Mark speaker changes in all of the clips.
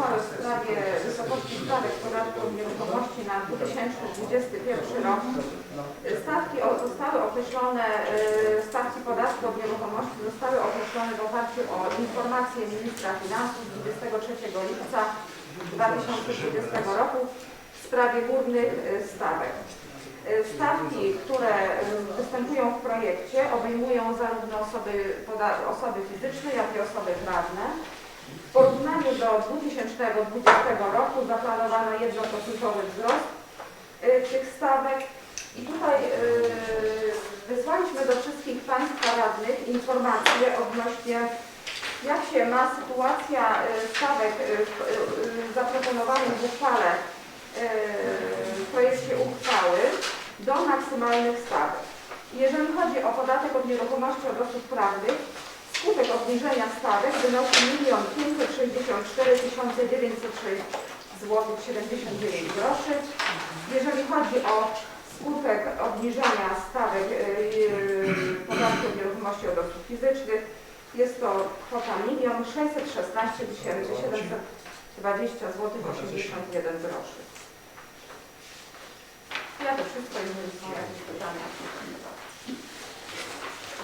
Speaker 1: w sprawie wysokości stawek podatku od nieruchomości na 2021 rok. Stawki zostały określone, e, stawki podatku od nieruchomości zostały określone w oparciu o informację ministra finansów z 23 lipca 2020 roku w sprawie górnych e, stawek. E, Stawki, które występują w projekcie obejmują zarówno osoby, osoby fizyczne, jak i osoby prawne. W porównaniu do 2020 roku zaplanowano jednoprocentowy wzrost y, tych stawek i tutaj y, wysłaliśmy do wszystkich Państwa radnych informacje odnośnie jak się ma sytuacja y, stawek zaproponowanych w uchwale w projekcie uchwały do maksymalnych stawek. Jeżeli chodzi o podatek od nieruchomości od osób prawnych, Skutek obniżenia stawek wynosi 1 564 906 zł 79 groszy. Jeżeli chodzi o skutek obniżenia stawek yy, podatku od nieruchomości od osób fizycznych, jest to kwota 1 616 720 zł 81 groszy. Ja to wszystko, jeżeli są jakieś pytania.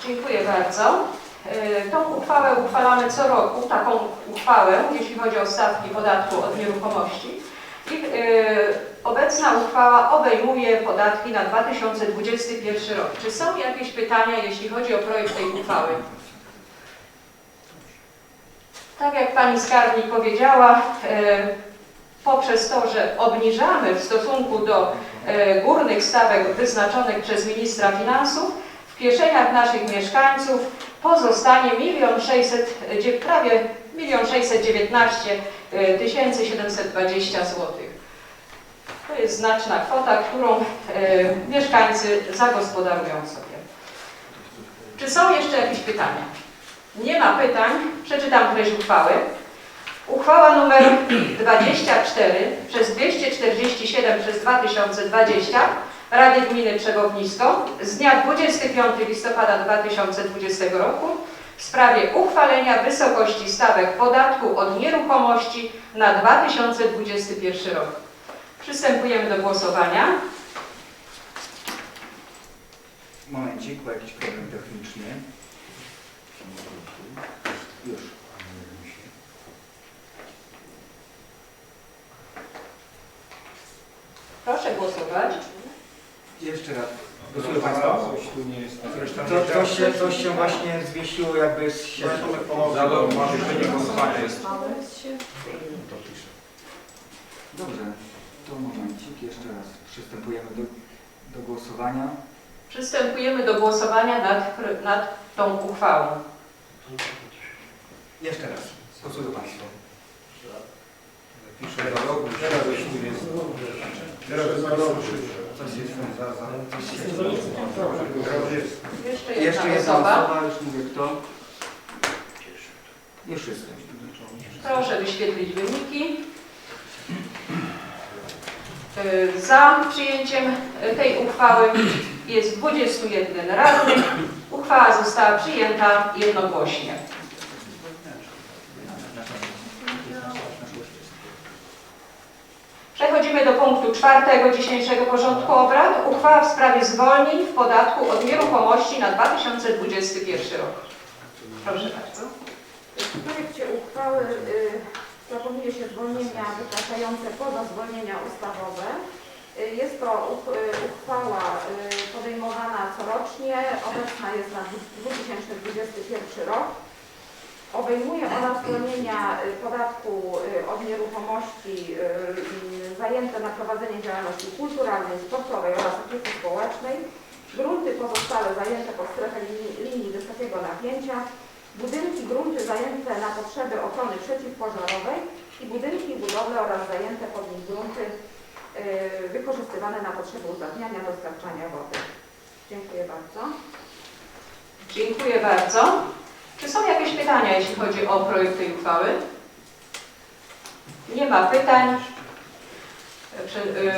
Speaker 2: Dziękuję bardzo. Y, Tą uchwałę uchwalamy co roku, taką uchwałę, jeśli chodzi o stawki podatku od nieruchomości. I y, obecna uchwała obejmuje podatki na 2021 rok. Czy są jakieś pytania, jeśli chodzi o projekt tej uchwały? Tak jak Pani Skarbnik powiedziała, y, poprzez to, że obniżamy w stosunku do górnych stawek wyznaczonych przez ministra finansów, w kieszeniach naszych mieszkańców pozostanie 1 600, dzie- prawie 1 619 tysięcy 720 zł. To jest znaczna kwota, którą e, mieszkańcy zagospodarują sobie. Czy są jeszcze jakieś pytania? Nie ma pytań. Przeczytam treść uchwały. Uchwała numer 24 przez 247 przez 2020 Rady Gminy Trzebownisko z dnia 25 listopada 2020 roku w sprawie uchwalenia wysokości stawek podatku od nieruchomości na 2021 rok. Przystępujemy do głosowania.
Speaker 3: Momencik, bo jakiś problem techniczny. Już.
Speaker 2: Proszę głosować.
Speaker 3: Jeszcze raz. Głosują Państwo?
Speaker 4: Coś tu nie jest. Coś tam
Speaker 3: To, coś, się, coś się właśnie zwiesiło jakby z sieci.
Speaker 4: Za dobrze, masz jeszcze nie głosowanie jest.
Speaker 3: Dobrze, to momencik, jeszcze raz. Przystępujemy do, do głosowania.
Speaker 2: Przystępujemy do głosowania nad, nad tą uchwałą.
Speaker 3: Jeszcze raz. Głosują Państwo.
Speaker 4: Piszę za dobrze. Teraz już jest. Teraz jest za
Speaker 3: Coś jest
Speaker 4: Za, za.
Speaker 3: się
Speaker 4: Teraz jest.
Speaker 2: Jeszcze jedna,
Speaker 3: Jeszcze jedna
Speaker 2: osoba.
Speaker 3: osoba, już mówię kto. Już jestem.
Speaker 2: Proszę wyświetlić wyniki. Y, Za przyjęciem y, tej uchwały jest 21 radnych. Uchwała została przyjęta jednogłośnie. Przechodzimy do punktu czwartego dzisiejszego porządku obrad. Uchwała w sprawie zwolnień w podatku od nieruchomości na 2021 rok. Proszę bardzo.
Speaker 1: W projekcie uchwały y, proponuje się zwolnienia wykraczające poza zwolnienia ustawowe. Y, Jest to y, uchwała y, podejmowana corocznie, obecna jest na 2021 rok. Obejmuje ona zwolnienia y, podatku y, od nieruchomości y, zajęte na prowadzenie działalności kulturalnej, sportowej oraz opieki społecznej, grunty pozostałe zajęte pod strefę linii, linii wysokiego napięcia, budynki, grunty zajęte na potrzeby ochrony przeciwpożarowej i budynki i budowle oraz zajęte pod nich grunty wykorzystywane na potrzeby uzdatniania, dostarczania wody. Dziękuję bardzo.
Speaker 2: Dziękuję bardzo. Czy są jakieś pytania, jeśli chodzi o projekt tej uchwały? Nie ma pytań.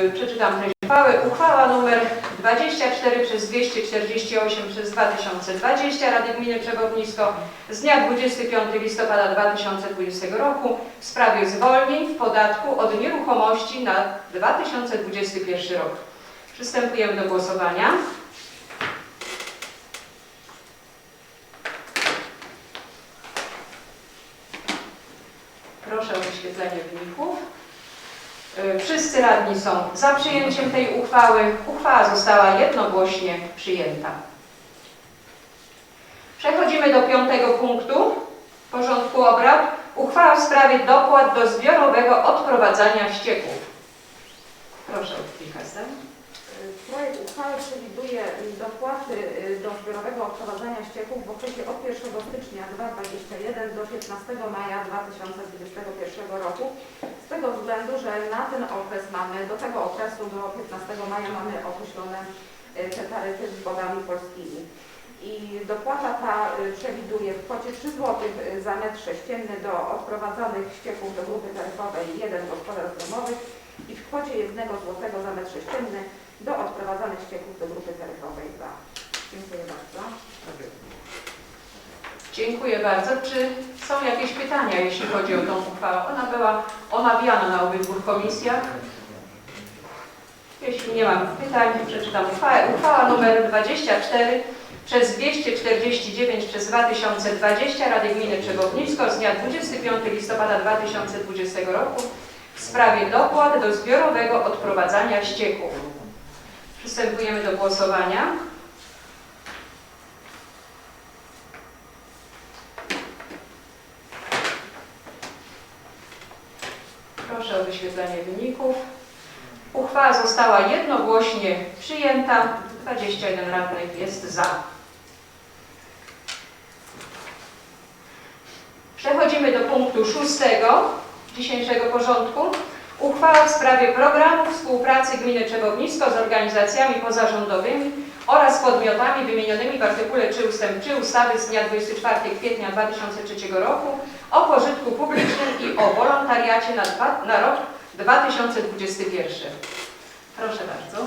Speaker 2: Y, przeczytam treść uchwały. Uchwała numer 24 przez 248 przez 2020 Rady Gminy Przewodnisko z dnia 25 listopada 2020 roku w sprawie zwolnień w podatku od nieruchomości na 2021 rok. Przystępujemy do głosowania. Proszę o wyświetlenie wyników. Y, Wszyscy radni są za przyjęciem tej uchwały. Uchwała została jednogłośnie przyjęta. Przechodzimy do piątego punktu porządku obrad. Uchwała w sprawie dopłat do zbiorowego odprowadzania ścieków. Proszę o kilka zdań.
Speaker 1: Projekt uchwały przewiduje dopłaty y, do zbiorowego odprowadzania ścieków w okresie od 1 stycznia 2021 do 15 maja 2021 roku. Z tego względu, że na ten okres mamy, do tego okresu do 15 maja mamy określone y, te taryfy z wodami polskimi. I dopłata ta y, przewiduje w kwocie 3 zł za metr sześcienny do odprowadzanych ścieków do grupy taryfowej 1 gospodarstw domowych i w kwocie 1 zł za metr sześcienny do odprowadzanych ścieków do grupy taryfowej 2. Dziękuję bardzo.
Speaker 2: Dziękuję bardzo. Czy są jakieś pytania, jeśli chodzi o tą uchwałę? Ona była omawiana na obydwu komisjach. Jeśli nie mam pytań, przeczytam uchwałę. Uchwała nr 24 przez 249 przez 2020 Rady Gminy Przewodnisko z dnia 25 listopada 2020 roku w sprawie dopłat do zbiorowego odprowadzania ścieków. Przystępujemy do głosowania. Wyświetlenie wyników. Uchwała została jednogłośnie przyjęta. 21 radnych jest za. Przechodzimy do punktu szóstego dzisiejszego porządku. Uchwała w sprawie programu współpracy Gminy Czebownisko z organizacjami pozarządowymi oraz podmiotami wymienionymi w artykule 3 ust. 3 ustawy z dnia 24 kwietnia 2003 roku o pożytku publicznym i o wolontariacie na, dwa, na rok 2021. Proszę bardzo.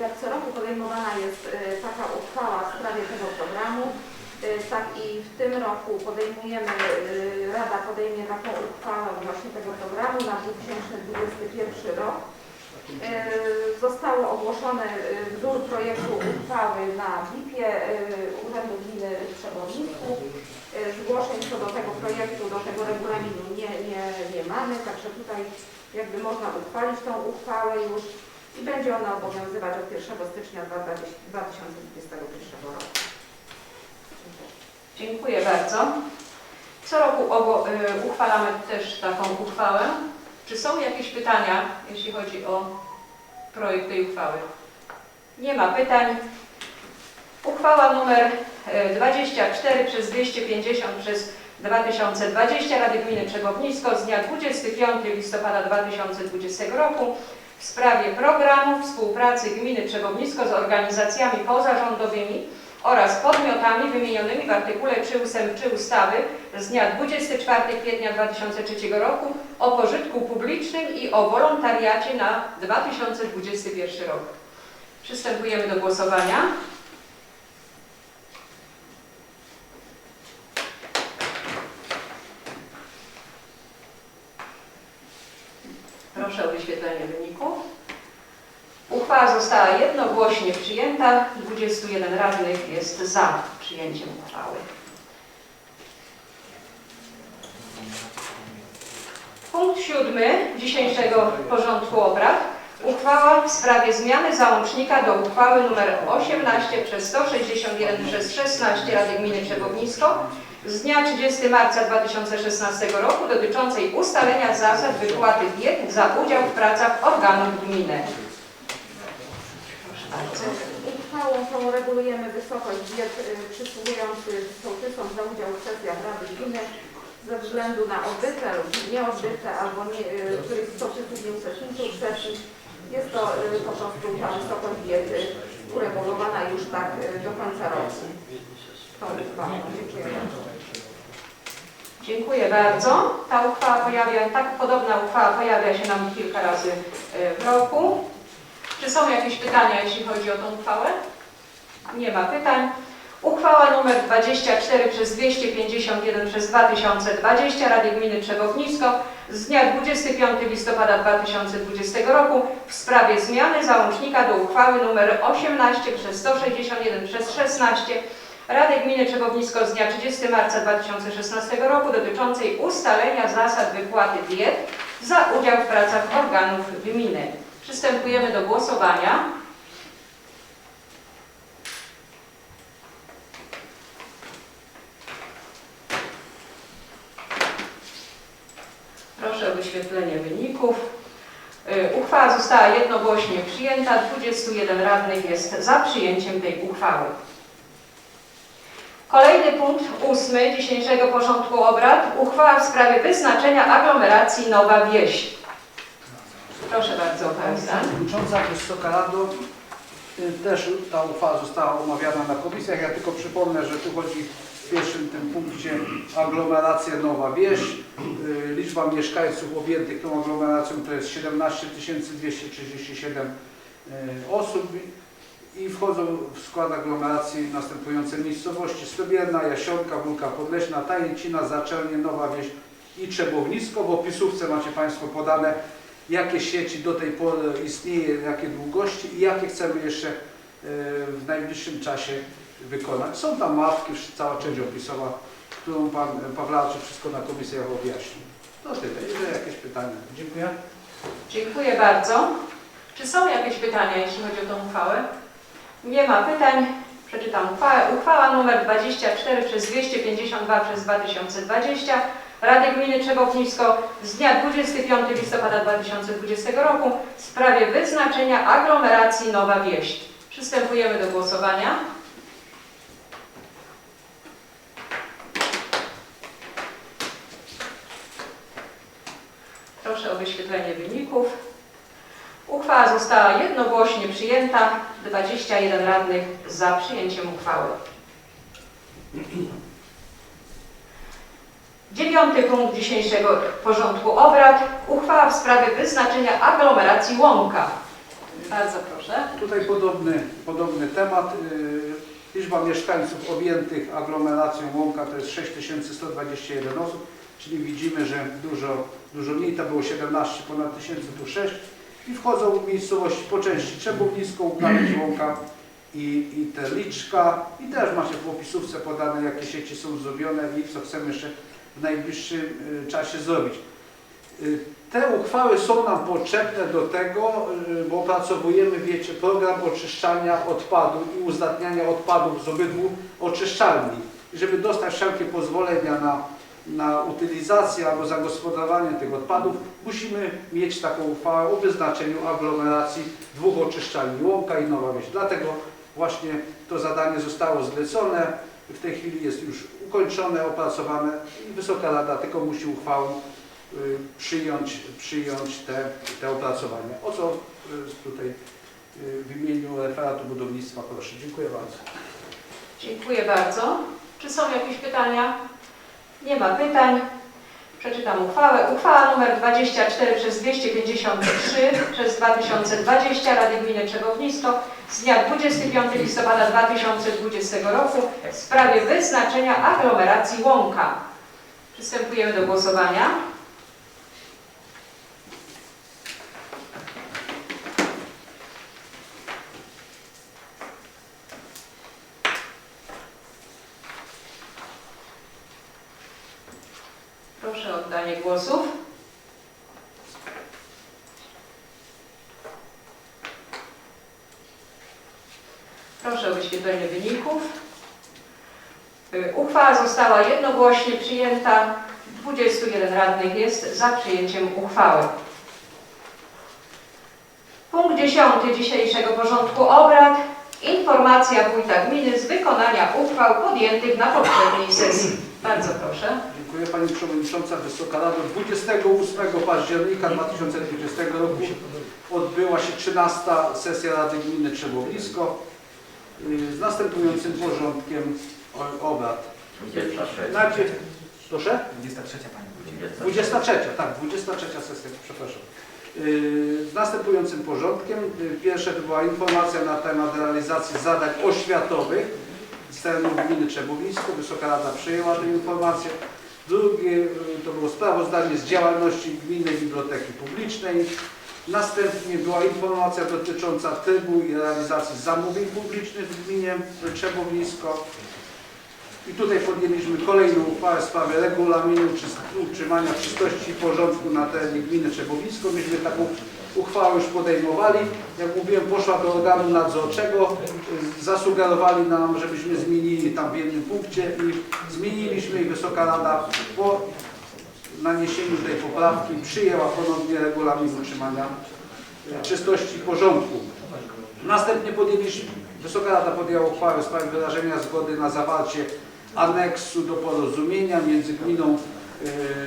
Speaker 1: Jak co roku podejmowana jest y, taka uchwała w sprawie tego programu, y, tak i w tym roku podejmujemy, y, Rada podejmie taką uchwałę właśnie tego programu na 2021 rok. Y, Zostało ogłoszone y, wzór projektu uchwały na BIP-ie y, Urzędu Gminy w Przewodnisku. Y, Zgłoszeń co do tego projektu, do tego regulaminu nie, nie, nie mamy, także tutaj jakby można uchwalić tą uchwałę już i będzie ona obowiązywać od 1 stycznia 2021 roku. Dziękuję.
Speaker 2: Bardzo. Co roku uchwalamy też taką uchwałę. Czy są jakieś pytania, jeśli chodzi o projekt tej uchwały? Nie ma pytań. Uchwała numer y, 24 przez 250 przez 2020 Rady Gminy Czegownisko z dnia 25 listopada 2020 roku w sprawie programu współpracy Gminy Czegownisko z organizacjami pozarządowymi oraz podmiotami wymienionymi w artykule 3 ust. 3 ustawy z dnia 24 kwietnia 2003 roku o pożytku publicznym i o wolontariacie na 2021 rok. Przystępujemy do głosowania. Proszę o wyświetlenie wyników. Uchwała została jednogłośnie przyjęta. 21 radnych jest za przyjęciem uchwały. Punkt siódmy dzisiejszego porządku obrad. Uchwała w sprawie zmiany załącznika do uchwały nr 18 przez 161 przez 16 Rady Gminy Przewodnisko z dnia 30 marca 2016 roku dotyczącej ustalenia zasad wypłaty diet za udział w pracach organów gminy.
Speaker 1: Uchwałą tą regulujemy wysokość diet y, przysługujących sołtysom za udział w sesjach Rady Gminy ze względu na odbyte lub nieodbyte albo nie, y, których sołtysów nie uczestniczył w sesji. Jest to y, po prostu ta wysokość diety uregulowana już tak do końca roku. Tą uchwałą. Dziękuję bardzo.
Speaker 2: Dziękuję bardzo. Ta uchwała pojawia, tak podobna uchwała pojawia się nam kilka razy w roku. Czy są jakieś pytania, jeśli chodzi o tą uchwałę? Nie ma pytań. Uchwała nr 24 przez 251 przez 2020 Rady Gminy Trzebownisko z dnia 25 listopada 2020 roku w sprawie zmiany załącznika do uchwały nr 18 przez 161 przez 16 Rady Gminy Trzebownisko z dnia 30 marca 2016 roku dotyczącej ustalenia zasad wypłaty diet za udział w pracach organów gminy. Przystępujemy do głosowania. Proszę o wyświetlenie wyników. Y, Uchwała została jednogłośnie przyjęta. 21 radnych jest za przyjęciem tej uchwały. Kolejny punkt, ósmy dzisiejszego porządku obrad. Uchwała w sprawie wyznaczenia aglomeracji Nowa Wieś. Stan.
Speaker 5: Przewodnicząca Wysoka Rado, y, też ta uchwała została omawiana na komisjach. Ja tylko przypomnę, że tu chodzi w pierwszym tym punkcie aglomeracja Nowa Wieś. Y, Liczba mieszkańców objętych tą aglomeracją to jest 17 237 y, osób i wchodzą w skład aglomeracji następujące miejscowości Stobierna, Jasionka, Wólka Podleśna, Tajęcina, Zaczelnie, Nowa Wieś i Trzebownisko. W opisówce macie Państwo podane jakie sieci do tej pory istnieje, jakie długości i jakie chcemy jeszcze e, w najbliższym czasie wykonać. Są tam mapki, cała część opisowa, którą Pan Pawlaczek wszystko na komisjach objaśnił. To tyle. Jeżeli jakieś pytania. Dziękuję.
Speaker 2: Dziękuję bardzo. Czy są jakieś pytania, jeśli chodzi o tą uchwałę? Nie ma pytań. Przeczytam uchwałę. Uchwała nr 24 przez 252 przez 2020 Rady Gminy Trzebownisko z dnia 25 listopada 2020 roku w sprawie wyznaczenia aglomeracji Nowa Wieś. Przystępujemy do głosowania. Proszę o wyświetlenie wyników. Uchwała została jednogłośnie przyjęta. 21 radnych za przyjęciem uchwały. Dziewiąty punkt dzisiejszego porządku obrad. Uchwała w sprawie wyznaczenia aglomeracji Łąka. Bardzo proszę.
Speaker 5: Tutaj podobny, podobny temat. Y, Liczba mieszkańców objętych aglomeracją Łąka to jest 6121 osób, czyli widzimy, że dużo, dużo mniej, to było 17 ponad tysięcy, tu 6 i wchodzą w miejscowości po części Trzebownisko, Łukawicz, Łąka i, i Terliczka i też macie w opisówce podane, jakie sieci są zrobione i co chcemy jeszcze w najbliższym y, czasie zrobić. Y, Te uchwały są nam potrzebne do tego, y, bo opracowujemy, wiecie, program oczyszczania odpadów i uzdatniania odpadów z obydwu oczyszczalni. Żeby dostać wszelkie pozwolenia na, na utylizację albo zagospodarowanie tych odpadów, musimy mieć taką uchwałę o wyznaczeniu aglomeracji dwóch oczyszczalni, Łąka i Nowa Wieś. Dlatego właśnie to zadanie zostało zlecone. W tej chwili jest już ukończone, opracowane i Wysoka Rada tylko musi uchwałą y, przyjąć, przyjąć te, te opracowania. O co y, tutaj y, w imieniu referatu budownictwa proszę. Dziękuję bardzo.
Speaker 2: Dziękuję bardzo. Czy są jakieś pytania? Nie ma pytań. Przeczytam uchwałę. Uchwała nr 24 przez 253 przez 2020 Rady Gminy Trzebownisko z dnia 25 listopada 2020 roku w sprawie wyznaczenia aglomeracji Łąka. Przystępujemy do głosowania. Proszę o oddanie głosów. Proszę o wyświetlenie wyników. Y, Uchwała została jednogłośnie przyjęta. 21 radnych jest za przyjęciem uchwały. Punkt 10 dzisiejszego porządku obrad. Informacja wójta gminy z wykonania uchwał podjętych na poprzedniej sesji. Bardzo proszę.
Speaker 5: Dziękuję Pani Przewodnicząca Wysoka Rado. 28 października 2020 roku odbyła się 13 sesja Rady Gminy Trzebowlisko y, z następującym porządkiem obrad.
Speaker 6: 23.
Speaker 5: Najpierw, proszę?
Speaker 3: 23 Pani Wójcie.
Speaker 5: 23, tak, 23 sesja, przepraszam. yy, z następującym porządkiem. Yy, Pierwsze to była informacja na temat realizacji zadań oświatowych z terenu gminy Trzebulisko. Wysoka Rada przyjęła tę informację. Drugie yy, to było sprawozdanie z działalności Gminnej Biblioteki Publicznej. Następnie była informacja dotycząca trybu i realizacji zamówień publicznych w gminie Trzebulisko. I tutaj podjęliśmy kolejną uchwałę w sprawie regulaminu utrzymania czystości i porządku na terenie gminy Trzebulisko. Myśmy taką uchwałę już podejmowali. Jak mówiłem, poszła do organu nadzorczego. Zasugerowali nam, żebyśmy zmienili tam w jednym punkcie i zmieniliśmy i Wysoka Rada po naniesieniu tej poprawki przyjęła ponownie regulamin utrzymania y, czystości i porządku. Następnie podjęliśmy, Wysoka Rada podjęła uchwałę w sprawie wyrażenia zgody na zawarcie aneksu do porozumienia między gminą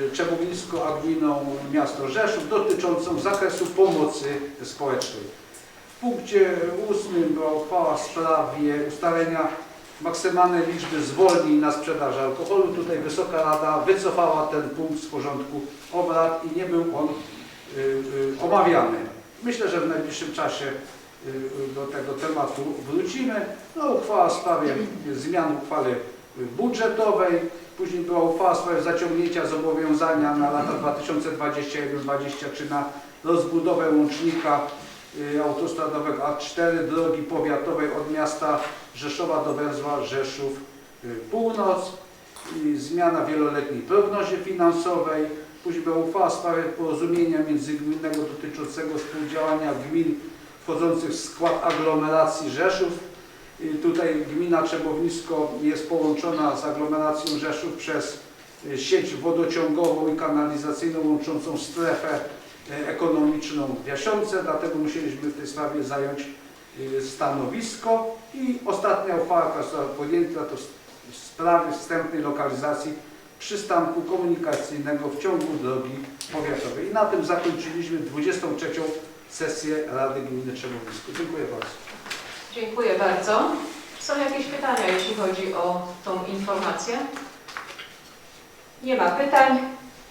Speaker 5: y, Czebulisko a gminą miasto Rzeszów dotyczącą zakresu pomocy społecznej. W punkcie ósmym była uchwała w sprawie ustalenia maksymalnej liczby zwolnień na sprzedaż alkoholu. Tutaj Wysoka Rada wycofała ten punkt z porządku obrad i nie był on y, y, omawiany. Myślę, że w najbliższym czasie do tego tematu wrócimy. No, uchwała w sprawie zmian uchwały budżetowej. Później była uchwała w sprawie zaciągnięcia zobowiązania na lata 2021-2023 na rozbudowę łącznika y, autostradowego A4 drogi powiatowej od miasta Rzeszowa do węzła Rzeszów y, Północ. Zmiana wieloletniej prognozie finansowej. Później była uchwała w sprawie porozumienia międzygminnego dotyczącego współdziałania gmin wchodzących w skład aglomeracji Rzeszów. Tutaj gmina Trzebownisko jest połączona z aglomeracją Rzeszów przez y, sieć wodociągową i kanalizacyjną łączącą strefę y, ekonomiczną w Jasiące, dlatego musieliśmy w tej sprawie zająć y, stanowisko. I ostatnia uchwała, która została podjęta, to w sprawie wstępnej lokalizacji przystanku komunikacyjnego w ciągu drogi powiatowej. I na tym zakończyliśmy 23. sesję Rady Gminy Trzemowisko. Dziękuję bardzo.
Speaker 2: Dziękuję bardzo. Są jakieś pytania, jeśli chodzi o tą informację? Nie ma pytań.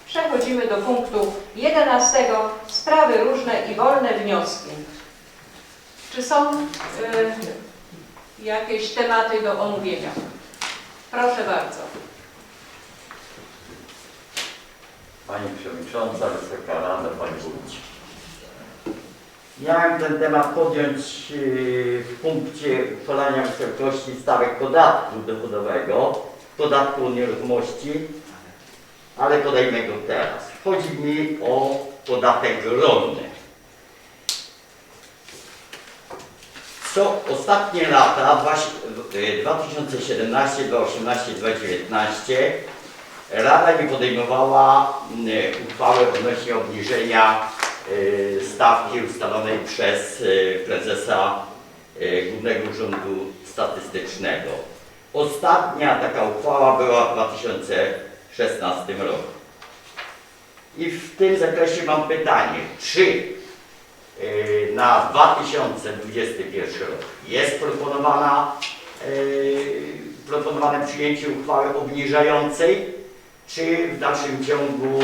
Speaker 2: Przechodzimy do punktu 11. Sprawy różne i wolne wnioski. Czy są y, jakieś tematy do omówienia? Proszę bardzo.
Speaker 6: Pani Przewodnicząca, Wysoka Rada, Panie Wójcie. Miałem ten temat podjąć yy, w punkcie uchwalania wysokości stawek podatku dochodowego, podatku od nieruchomości, ale podejmę go teraz. Chodzi mi o podatek rolny. Co ostatnie lata, dwa- yy, 2017, 2018, 2019, Rada nie podejmowała mm, uchwały odnośnie obniżenia stawki ustalonej przez y, prezesa y, Głównego Urzędu Statystycznego. Ostatnia taka uchwała była w 2016 roku. I w tym zakresie mam pytanie, czy y, na 2021 rok jest proponowana, y, proponowane przyjęcie uchwały obniżającej, czy w dalszym ciągu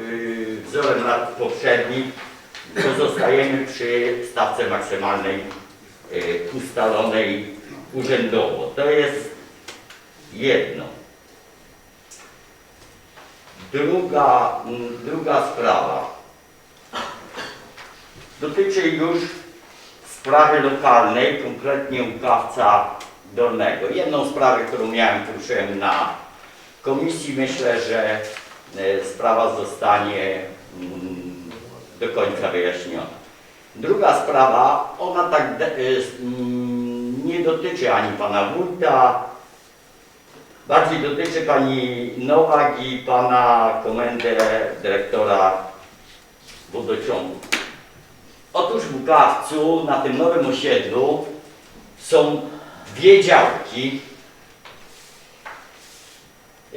Speaker 6: y, wzorem lat poprzednich pozostajemy przy stawce maksymalnej y, ustalonej urzędowo. To jest jedno. Druga, mm, druga sprawa dotyczy już sprawy lokalnej, konkretnie Łukawca Dolnego. Jedną sprawę, którą miałem, poruszyłem na komisji, myślę, że e, sprawa zostanie mm, do końca wyjaśniona. Druga sprawa, ona tak s- mm, nie dotyczy ani pana wójta, bardziej dotyczy pani Nowak i pana komendę dyrektora wodociągu. Otóż w Bukawcu, na tym nowym osiedlu, są dwie działki.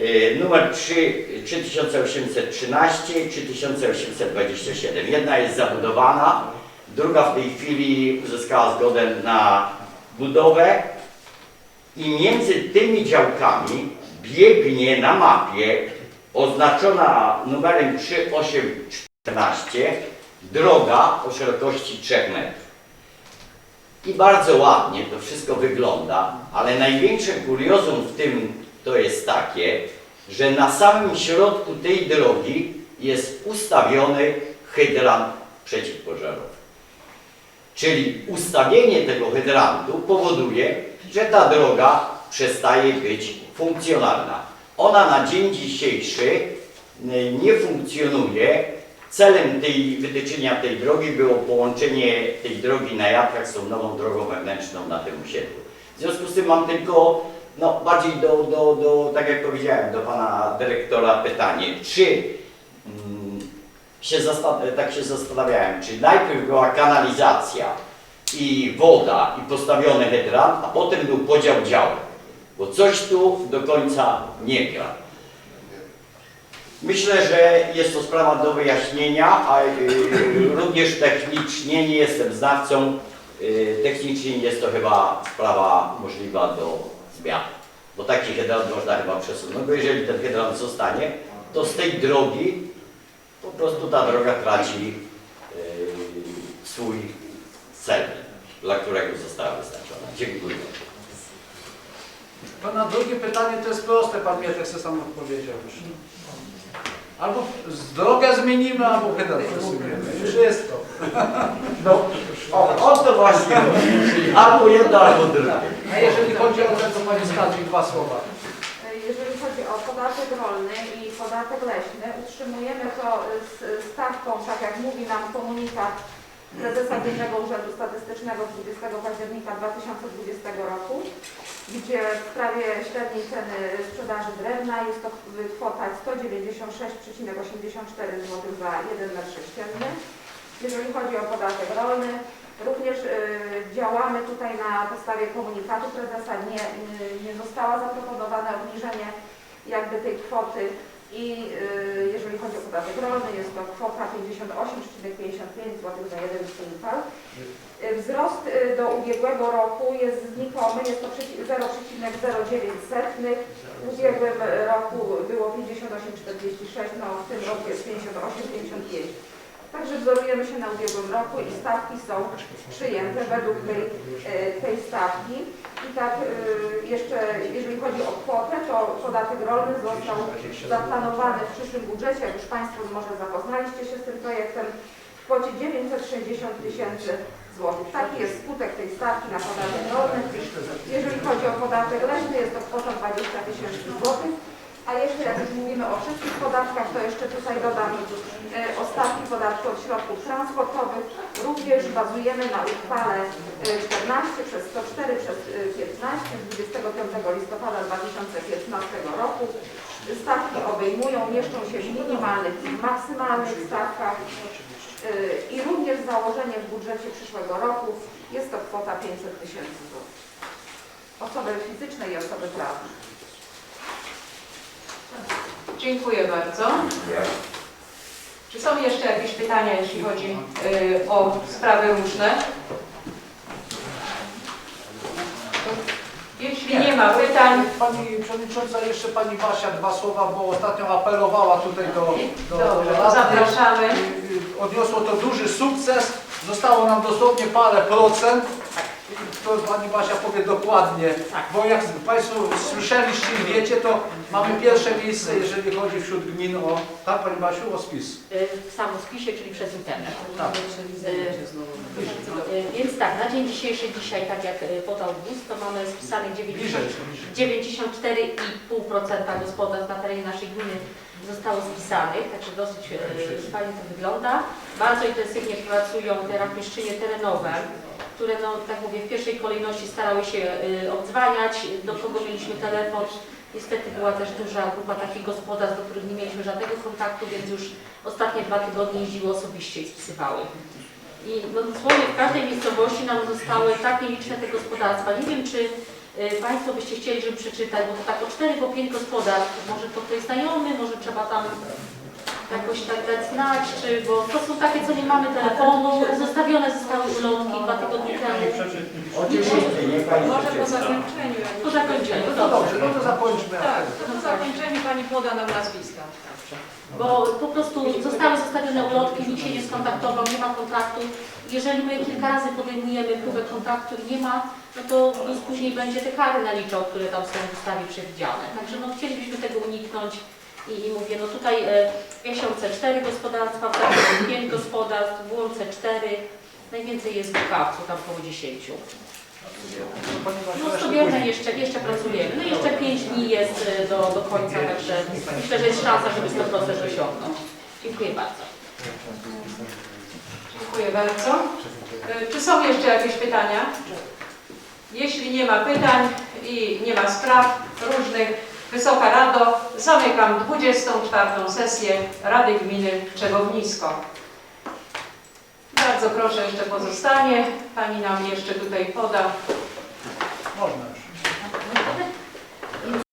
Speaker 6: Yy, Numer 3, 3813 i 3827. Jedna jest zabudowana, druga w tej chwili uzyskała zgodę na budowę i między tymi działkami biegnie na mapie oznaczona numerem 3814 droga o szerokości 3 metrów. I bardzo ładnie to wszystko wygląda, ale największe kuriozum w tym to jest takie, że na samym środku tej drogi jest ustawiony hydrant przeciwpożarowy. Czyli ustawienie tego hydrantu powoduje, że ta droga przestaje być funkcjonalna. Ona na dzień dzisiejszy y, nie funkcjonuje. Celem tej wytyczenia tej drogi było połączenie tej drogi na Jatrach z tą nową drogą wewnętrzną na tym osiedlu. W związku z tym mam tylko no, bardziej do, do, do, tak jak powiedziałem, do pana dyrektora pytanie, czy mm, się tak się zastanawiałem, czy najpierw była kanalizacja i woda i postawiony hydrant, a potem był podział działek, bo coś tu do końca nie gra. Myślę, że jest to sprawa do wyjaśnienia, a y, również technicznie nie jestem znawcą, y, technicznie jest to chyba sprawa możliwa do zmiany, bo taki hydrant można chyba przesunąć, bo jeżeli ten hydrant zostanie, to z tej drogi po prostu ta droga traci yy, swój cel, dla którego została wyznaczona. Dziękuję.
Speaker 5: Pana drugie pytanie to jest proste, pan Mietek sobie sam odpowiedział już. Albo drogę zmienimy, albo hydrant przesuniemy. Już jest to.
Speaker 6: No, o, o to właśnie chodzi. Albo jedno, albo drugie.
Speaker 5: A jeżeli chodzi o to pani Skarbnik dwa słowa.
Speaker 1: Jeżeli chodzi o podatek rolny i podatek leśny, utrzymujemy to z stawką, tak jak mówi nam komunikat prezesa Głównego Urzędu Statystycznego z 20 października 2020 roku, gdzie w sprawie średniej ceny sprzedaży drewna jest to kwota 196,84 zł za 1 metr sześcienny. Jeżeli chodzi o podatek rolny, również y, działamy tutaj na podstawie komunikatu prezesa. Nie, y, nie zostało zaproponowane obniżenie jakby tej kwoty i y, jeżeli chodzi o podatek rolny, jest to kwota 58,55 zł za jeden kwintal. Y, Wzrost y, do ubiegłego roku jest znikomy, jest to przeci- 0,09. W ubiegłym roku było 58,46, no w tym roku jest 58,55. Także wzorujemy się na ubiegłym roku i stawki są przyjęte według tej, e, tej stawki. I tak e, jeszcze jeżeli chodzi o kwotę, to podatek rolny został zaplanowany w przyszłym budżecie, jak już Państwo może zapoznaliście się z tym projektem, w kwocie 960 tysięcy złotych. Taki jest skutek tej stawki na podatek rolny. Jeżeli chodzi o podatek leśny, jest to kwota 20 tysięcy złotych. A jeszcze jak już mówimy o wszystkich podatkach, to jeszcze tutaj dodam e, ostatni podatki od środków transportowych. Również bazujemy na uchwale e, 14 przez 104 przez e, 15 z 25 listopada 2015 roku. Stawki obejmują, mieszczą się w minimalnych i maksymalnych stawkach. E, I również założenie w budżecie przyszłego roku jest to kwota 500 tysięcy złotych. Osoby fizyczne i osoby prawne.
Speaker 2: Dziękuję bardzo. Czy są jeszcze jakieś pytania, jeśli chodzi y, o sprawy różne? Jeśli nie ma pytań,
Speaker 5: Pani Przewodnicząca, jeszcze Pani Basia dwa słowa, bo ostatnio apelowała tutaj do, do,
Speaker 2: dobrze,
Speaker 5: radnych.
Speaker 2: zapraszamy.
Speaker 5: Odniosło to duży sukces. Zostało nam dosłownie parę procent. To Pani Basia powie dokładnie, bo jak Państwo słyszeliście i wiecie, to mamy pierwsze miejsce, jeżeli chodzi wśród gmin o, tak Pani Basiu, o spis.
Speaker 7: w samospisie, czyli przez internet.
Speaker 5: Tak.
Speaker 7: Y, y, Więc tak, na dzień dzisiejszy, dzisiaj, tak jak podał GUS, to mamy. 90 94,5% gospodarstw na terenie naszej gminy zostało spisanych, także dosyć fajnie to wygląda. Bardzo intensywnie pracują te rachmistrzynie terenowe, które, no, tak mówię, w pierwszej kolejności starały się y, obdzwaniać, do kogo mieliśmy telefon. Niestety była też duża grupa takich gospodarstw, do których nie mieliśmy żadnego kontaktu, więc już ostatnie dwa tygodnie jeździły osobiście i spisywały. I no, dosłownie w każdej miejscowości nam zostały takie liczne te gospodarstwa. Nie wiem, czy y, Państwo byście chcieli, żeby przeczytać, bo to tak o 4 po 5 gospodarstw. Może to ktoś znajomy, może trzeba tam jakoś tak dać znać, czy, bo to są takie, co nie mamy telefonu. Zostawione zostały ulotki dwa tygodnie temu.
Speaker 6: Oczywiście, nie pani
Speaker 2: może po
Speaker 6: przeczyta.
Speaker 2: zakończeniu.
Speaker 7: Po zakończeniu,
Speaker 5: No
Speaker 7: dobrze.
Speaker 5: no to zakończmy.
Speaker 2: Tak, to po zakończeniu Pani poda nam nazwiska.
Speaker 7: Bo po prostu zostały zostawione ulotki, nikt się nie skontaktował, nie ma kontraktu. Jeżeli my kilka razy podejmujemy próbę kontaktu i nie ma, no to GUS później będzie te kary naliczał, które tam są w ustawie przewidziane. Także no, chcielibyśmy tego uniknąć i, i mówię, no tutaj w Jasiące 4 gospodarstwa, w Tarnowie 5 gospodarstw, w Łące 4, najwięcej jest w Bukawcu, tam około 10. No Sobierne jeszcze, jeszcze pracujemy. No jeszcze 5 dni jest e, do, do końca, także myślę, że jest szansa, żeby 100% osiągnąć. Dziękuję bardzo.
Speaker 2: Dziękuję bardzo. E, Czy są jeszcze jakieś pytania? Jeśli nie ma pytań i nie ma spraw różnych, Wysoka Rado, zamykam 24. sesję Rady Gminy Czegownisko. Bardzo proszę jeszcze pozostanie. Pani nam jeszcze tutaj poda
Speaker 5: Można już.